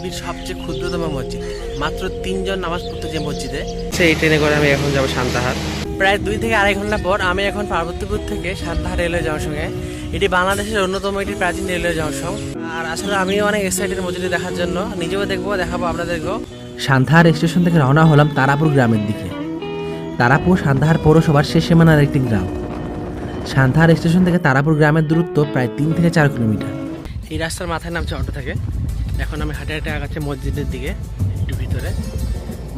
পৃথিবীর সবচেয়ে ক্ষুদ্রতম মসজিদ। মাত্র তিনজন নামাজ পড়তে যে মসজিদে সেই ট্রেনে করে আমি এখন যাব সান্তাহার। প্রায় দুই থেকে আড়াই ঘণ্টা পর আমি এখন পার্বতীপুর থেকে সান্তাহার রেলওয়ে জংশনে। এটি বাংলাদেশের অন্যতম একটি প্রাচীন রেলওয়ে জংশন। আর আসলে আমিও অনেক এক্সাইটেড মসজিদে দেখার জন্য। নিজেও দেখব দেখাবো আপনাদেরকেও। সান্তাহার স্টেশন থেকে রওনা হলাম তারাপুর গ্রামের দিকে। তারাপুর সান্তাহার পৌরসভার শেষ সীমানার একটি গ্রাম। সান্তাহার স্টেশন থেকে তারাপুর গ্রামের দূরত্ব প্রায় তিন থেকে চার কিলোমিটার। এই রাস্তার মাথায় নামছে অটো থেকে। এখন আমি হাঁটে হাঁটে আগাচ্ছি মসজিদের দিকে একটু ভিতরে।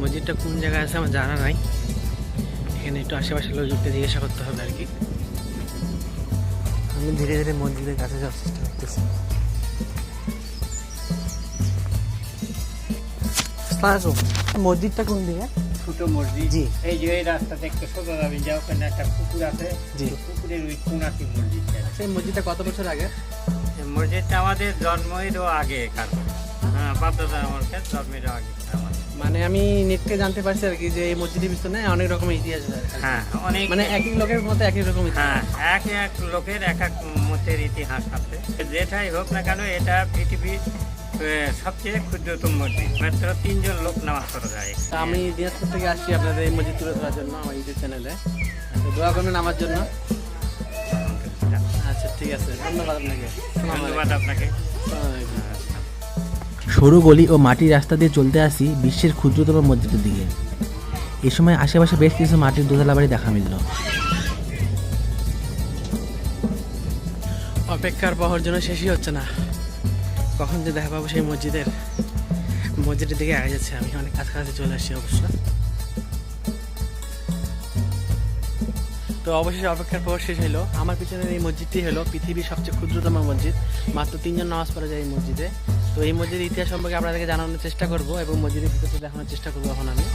মসজিদটা কোন জায়গায় আছে আমার জানা নাই। এখানে একটু আশেপাশের লোকজনকে জিজ্ঞাসা করতে হবে আর কি। আমি ধীরে ধীরে মসজিদের কাছে যাওয়ার চেষ্টা করতেছি। মসজিদটা কোন দিকে? ছোট মসজিদ। জি। এই যে এই রাস্তা দেখতে সোজা যাবেন যা ওখানে একটা পুকুর আছে জি। পুকুরের ওই কোনাতে মসজিদটা। সেই মসজিদটা কত বছর আগে? মসজিদটা আমাদের জন্মেরও আগে কার হ্যাঁ বাপদাদা আমার কাছে জন্মেরও আগে। মানে আমি নেটকে জানতে পারছি আর কি যে এই মসজিদের পিছনে অনেক রকমের ইতিহাস আছে হ্যাঁ অনেক মানে একই লোকের মতো একই রকম হ্যাঁ এক এক লোকের এক এক মতের ইতিহাস আছে। যেটাই হোক না কেন এটা পৃথিবীর সবচেয়ে ক্ষুদ্রতম মসজিদ। মাত্র তিনজন লোক নামাজ পড়া যায়। তা আমি দিনাজপুর থেকে আসছি আপনাদের এই মসজিদ তুলে ধরার জন্য আমার ইউটিউব চ্যানেলে। দোয়া করবেন আমার জন্য। আচ্ছা ঠিক আছে। ধন্যবাদ আপনাকে। ধন্যবাদ। আপনাকে। সরু গলি ও মাটির রাস্তা দিয়ে চলতে আসি বিশ্বের ক্ষুদ্রতম মসজিদের দিকে। এ সময় আশেপাশে বেশ কিছু মাটির দোতলা বাড়ি দেখা মিলল। অপেক্ষার পাওয়ার জন্য শেষই হচ্ছে না। কখন যে দেখা পাবো সেই মসজিদের। মসজিদের দিকে আগে যাচ্ছে আমি অনেক কাছাকাছি চলে আসছি অবশ্য। তো অবশেষে অপেক্ষার পর শেষ হলো আমার পিছনের এই মসজিদটি হলো পৃথিবীর সবচেয়ে ক্ষুদ্রতম মসজিদ। মাত্র তিনজন নামাজ পড়া যায় এই মসজিদে। তো এই মসজিদের ইতিহাস সম্পর্কে আপনাদেরকে জানানোর চেষ্টা করব এবং মসজিদের ভিতরে দেখানোর চেষ্টা করব এখন আমি।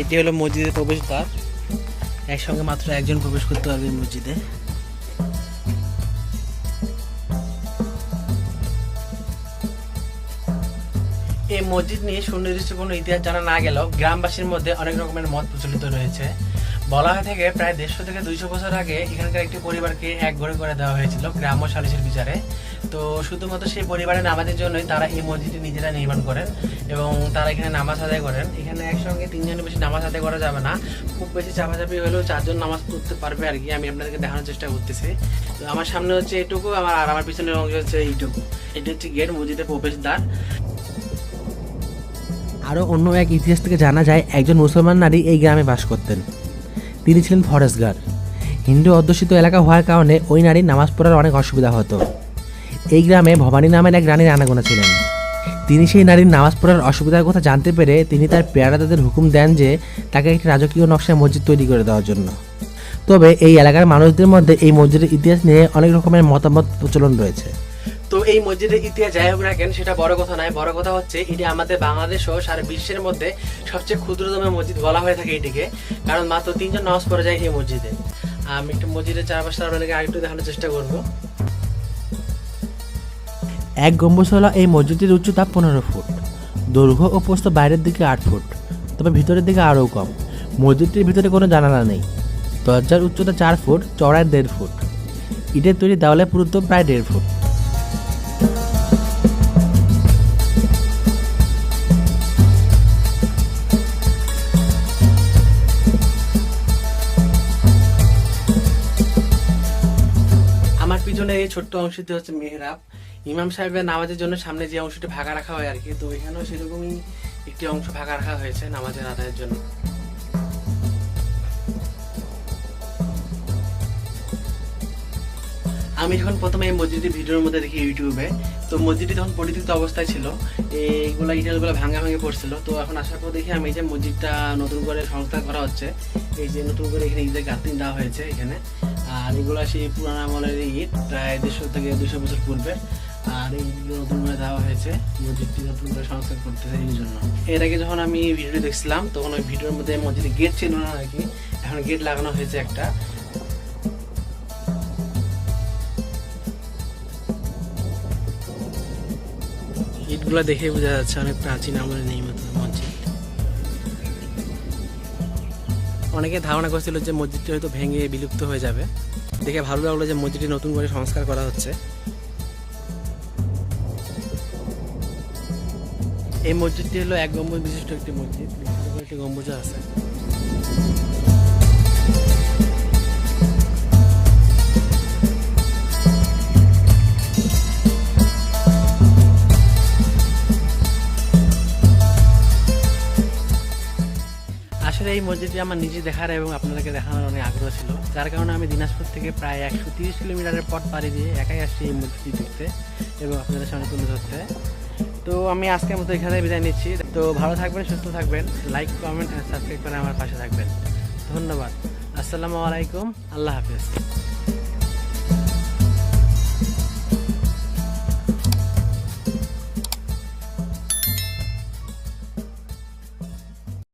এটি হলো মসজিদের প্রবেশদ্বার। একসঙ্গে মাত্র একজন প্রবেশ করতে পারবে মসজিদে। এই মসজিদ নিয়ে সুনির্দিষ্ট কোনো ইতিহাস জানা না গেলেও গ্রামবাসীর মধ্যে অনেক রকমের মত প্রচলিত রয়েছে। বলা হয়ে থাকে প্রায় দেড়শো থেকে দুইশো বছর আগে এখানকার একটি পরিবারকে এক ঘরে করে দেওয়া হয়েছিল গ্রাম্য সালিসের বিচারে। তো শুধুমাত্র সেই পরিবারের নামাজের জন্যই তারা এই মসজিদটি নিজেরা নির্মাণ করেন এবং তারা এখানে নামাজ আদায় করেন। এখানে একসঙ্গে তিনজনের বেশি নামাজ আদায় করা যাবে না। খুব বেশি চাপাচাপি হলেও চারজন নামাজ পড়তে পারবে আর কি, আমি আপনাদেরকে দেখানোর চেষ্টা করতেছি। তো আমার সামনে হচ্ছে এইটুকু আমার আর আমার পিছনের অংশ হচ্ছে এইটুকু। এটি হচ্ছে গেট, মসজিদের প্রবেশদ্বার। আরও অন্য এক ইতিহাস থেকে জানা যায়, একজন মুসলমান নারী এই গ্রামে বাস করতেন। তিনি ছিলেন ফরেস্ট গার্ড। হিন্দু অধ্যুষিত এলাকা হওয়ার কারণে ওই নারীর নামাজ পড়ার অনেক অসুবিধা হতো। এই গ্রামে ভবানী নামের এক রানীর আনাগোনা ছিলেন। তিনি সেই নারীর নামাজ পড়ার অসুবিধার কথা জানতে পেরে তিনি তার পেয়ারাদাদের হুকুম দেন যে তাকে একটি রাজকীয় নকশায় মসজিদ তৈরি করে দেওয়ার জন্য। তবে এই এলাকার মানুষদের মধ্যে এই মসজিদের ইতিহাস নিয়ে অনেক রকমের মতামত প্রচলন রয়েছে। তো এই মসজিদের ইতিহাস যাই হোক না কেন, সেটা বড় কথা নয়। বড় কথা হচ্ছে, এটি আমাদের বাংলাদেশ ও সারা বিশ্বের মধ্যে সবচেয়ে ক্ষুদ্রতম মসজিদ বলা হয়ে থাকে এটিকে। কারণ মাত্র তিনজন নামাজ পড়া যায় এই মসজিদে। আমি একটু মসজিদের চারপাশটা আপনাদেরকে আরেকটু দেখানোর চেষ্টা করব। এক গম্বুজওয়ালা এই মসজিদের উচ্চতা পনেরো ফুট। দৈর্ঘ্য ও প্রস্থ বাইরের দিকে আট ফুট, তবে ভিতরের দিকে আরও কম। মসজিদটির ভিতরে কোনো জানালা নেই। দরজার উচ্চতা চার ফুট চড়ায় দেড় ফুট। ইটের তৈরি দেওয়ালের পুরুত্ব প্রায় দেড় ফুট। পিছনে এই ছোট্ট অংশটি হচ্ছে মেহরাব। ইমাম সাহেবের নামাজের জন্য সামনে যে অংশটি ফাঁকা রাখা হয় আর কি তো এখানেও সেরকমই একটি অংশ ফাঁকা রাখা হয়েছে নামাজের আদায়ের জন্য। আমি যখন প্রথমে এই মসজিদটি ভিডিওর মধ্যে দেখি ইউটিউবে। তো মসজিদটি তখন পরিত্যক্ত অবস্থায় ছিল। এইগুলো ইটালগুলো ভাঙা ভাঙে পড়ছিল। তো এখন আসার পর দেখি আমি যে মসজিদটা নতুন করে সংস্কার করা হচ্ছে, এই যে নতুন করে এখানে ইটের গাঁথনি দেওয়া হয়েছে এখানে। আর এগুলো সেই পুরানো আমলের ইট প্রায় দেড়শো থেকে দুশো বছর পূর্বে। আর এইগুলো নতুন করে দেওয়া হয়েছে। মসজিদটি নতুন করে সংস্কার করতেছে এই জন্য। এর আগে যখন আমি ভিডিও দেখছিলাম, তখন ওই ভিডিওর মধ্যে মসজিদে গেট ছিল না আর কি এখন গেট লাগানো হয়েছে একটা। ইট ইটগুলো দেখে বোঝা যাচ্ছে অনেক প্রাচীন আমলের নির্মিত অনেকে ধারণা করছিল যে মসজিদটি হয়তো ভেঙে বিলুপ্ত হয়ে যাবে। দেখে ভালো লাগল যে মসজিদটি নতুন করে সংস্কার করা হচ্ছে। এই মসজিদটি হলো এক গম্বুজ বিশিষ্ট একটি মসজিদ। একটি গম্বুজ আছে। এই মসজিদটি আমার নিজে দেখার এবং আপনাদেরকে দেখানোর অনেক আগ্রহ ছিল। যার কারণে আমি দিনাজপুর থেকে প্রায় একশো তিরিশ কিলোমিটারের পথ পাড়ি দিয়ে একাই আসছি এই মসজিদটি দেখতে এবং আপনাদের সামনে তুলে ধরতে। তো আমি আজকের মতো এখানে বিদায় নিচ্ছি। তো ভালো থাকবেন, সুস্থ থাকবেন। লাইক কমেন্ট সাবস্ক্রাইব করে আমার পাশে থাকবেন। ধন্যবাদ। আসসালামু আলাইকুম। আল্লাহ হাফিজ।